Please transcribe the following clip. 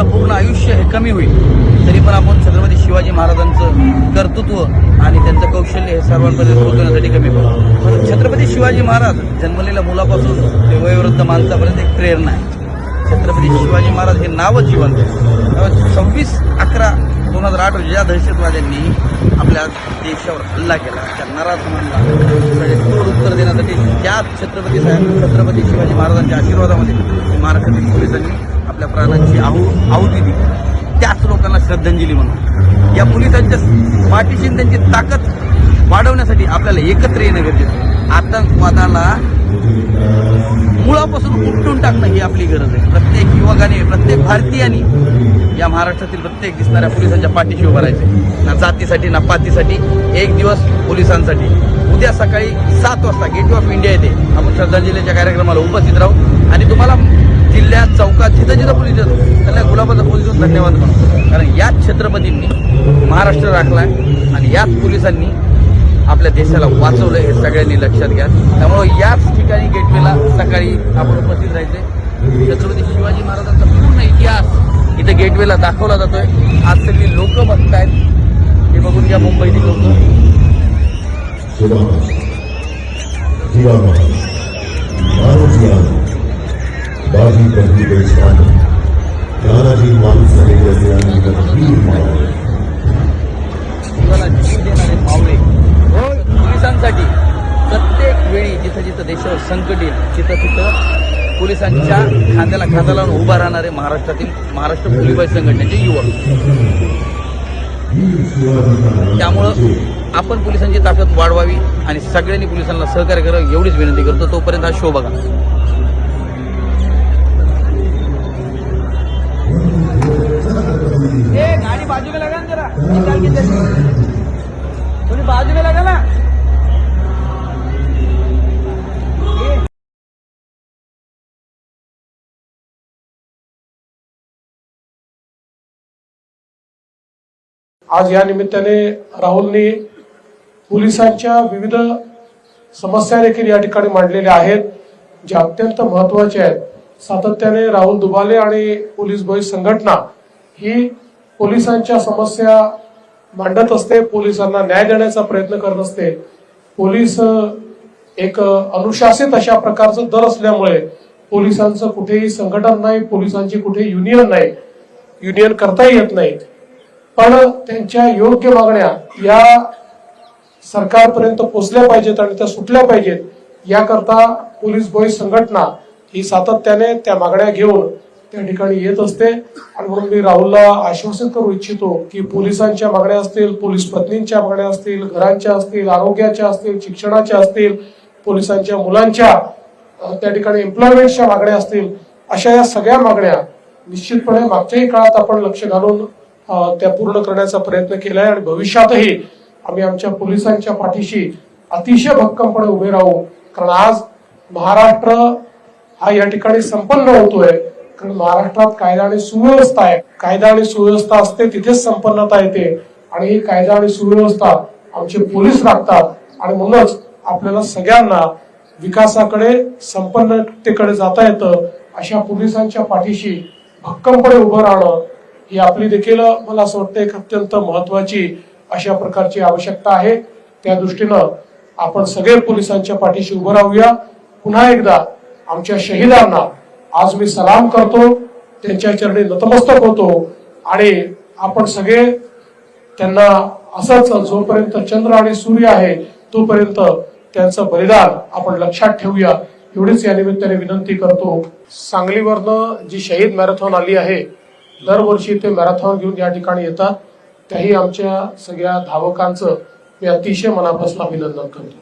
आपलं पूर्ण आयुष्य हे कमी होईल. तरी पण आपण छत्रपती शिवाजी महाराजांचं कर्तृत्व आणि त्यांचं कौशल्य हे सर्वांमध्ये पोहोचवण्यासाठी कमी करू. छत्रपती शिवाजी महाराज जन्मलेल्या मुलापासून ते वयोवृद्ध माणसापर्यंत एक प्रेरणा आहे. छत्रपती शिवाजी महाराज हे नावं जिवंत आहे सव्वीस दोन हजार आठ रोजी या दहशतवाद्यांनी आपल्या देशावर हल्ला केला. त्या नराधमांना तोड उत्तर देण्यासाठी त्याच छत्रपती साहेब छत्रपती शिवाजी महाराजांच्या आशीर्वादामध्ये महाराष्ट्रातील पोलिसांनी आपल्या प्राणांची आहू आहुती दिली. त्याच लोकांना श्रद्धांजली म्हणून. या पोलिसांच्या पाठीशी त्यांची ताकद वाढवण्यासाठी आपल्याला एकत्र येणं गरजेचं आतंकवादाला मुळापासून उपटून टाकणं ही आपली गरज आहे. प्रत्येक युवकाने प्रत्येक भारतीयाने या महाराष्ट्रातील प्रत्येक दिसणाऱ्या पोलिसांच्या पाठीशी उभं राहायचे. ना जातीसाठी ना पातीसाठी एक दिवस पोलिसांसाठी. उद्या सकाळी सात वाजता गेट ऑफ इंडिया येते. आपण श्रद्धांजलीच्या कार्यक्रमाला उपस्थित राहू. आणि तुम्हाला जिल्ह्यात चौकात जिथं जिथं पोलीस येतो त्यांना गुलाबाचा पोलीस देऊन धन्यवाद म्हणतो कारण याच छत्रपतींनी महाराष्ट्र राखला आणि याच पोलिसांनी आपल्या देशाला वाचवलं हे सगळ्यांनी लक्षात घ्या. त्यामुळं याच ठिकाणी गेटवेला सकाळी आपण उपस्थित राहायचे छत्रपती शिवाजी महाराज गेटवेला दाखवला जातोय. आज सगळी लोक बघतायत. हे बघून घ्या मुंबईतील लोक. तानाजी मानसरे जीव देणारे मावळे पोलिसांसाठी प्रत्येक वेळी जिथं जिथं देशावर संकट येईल तिथं तिथं पोलिसांच्या खांद्याला खांदा लावून उभा राहणारे महाराष्ट्रातील महाराष्ट्र पोलीस संघटनेचे युवक. त्यामुळं आपण पोलिसांची ताकद वाढवावी आणि सगळ्यांनी पोलिसांना सहकार्य करावं एवढीच विनंती करतो. तोपर्यंत हा शो बघा. गाड़ी बाजू में लगा ना जरा. निकाल के बाजू में लगा ना. आज या निमित्ताने राहुलनी पोलिसांच्या विविध समस्या देखील या ठिकाणी मांडलेल्या आहेत ज्या अत्यंत महत्त्वाच्या आहेत. सातत्याने राहुल दुबाले आणि पोलीस बळी संघटना ही पोलिसांच्या समस्या मांडत असते पोलिसांना न्याय देण्याचा प्रयत्न करत असते. पोलीस एक अनुशासित अशा प्रकारचं दर असल्यामुळे पोलिसांचं कुठेही संघटन नाही पोलिसांची कुठे युनियन नाही युनियन करता येत नाही. पण त्यांच्या योग्य मागण्या या सरकारपर्यंत पोचल्या पाहिजेत आणि त्या सुटल्या पाहिजेत. याकरता पोलीस बॉईज संघटना ही सातत्याने त्या मागण्या घेऊन त्या ठिकाणी येत असते. आणि म्हणून मी राहुलला आश्वासित करू इच्छितो की पोलिसांच्या मागण्या असतील पोलीस पत्नींच्या मागण्या असतील घरांच्या असतील आरोग्याच्या असतील शिक्षणाच्या असतील पोलिसांच्या मुलांच्या त्या ठिकाणी एम्प्लॉयमेंटच्या मागण्या असतील अशा या सगळ्या मागण्या निश्चितपणे मागच्याही काळात आपण लक्ष घालून त्या पूर्ण करण्याचा प्रयत्न केलाय आणि भविष्यातही आम्ही आमच्या पोलिसांच्या पाठीशी अतिशय भक्कमपणे उभे राहू. कारण आज महाराष्ट्र हा या ठिकाणी संपन्न होतोय. कारण महाराष्ट्रात कायदा आणि सुव्यवस्था आहे. कायदा आणि सुव्यवस्था असते तिथेच संपन्नता येते. आणि ही कायदा आणि सुव्यवस्था आमचे पोलीस राखतात. आणि म्हणूनच आपल्याला सगळ्यांना विकासाकडे संपन्नतेकडे जाता येतं अशा पोलिसांच्या पाठीशी भक्कमपणे उभं राहणं ही आपली देखील मला असं वाटतं एक अत्यंत महत्वाची अशा प्रकारची आवश्यकता आहे. त्या दृष्टीनं आपण सगळे पोलिसांच्या पाठीशी उभं राहूया. पुन्हा एकदा आमच्या शहीदांना आज मी सलाम करतो त्यांच्या चरणी नतमस्तक होतो आणि आपण सगळे त्यांना असंच जोपर्यंत चंद्र आणि सूर्य आहे तोपर्यंत त्यांचं बलिदान आपण लक्षात ठेवूया. एवढीच या निमित्ताने विनंती करतो. सांगलीवरनं जी शहीद मॅरेथॉन आली आहे दरवर्षी ते मॅरेथॉन घेऊन या ठिकाणी येतात. त्याही आमच्या सगळ्या धावकांचं मी अतिशय मनापासून अभिनंदन करतो.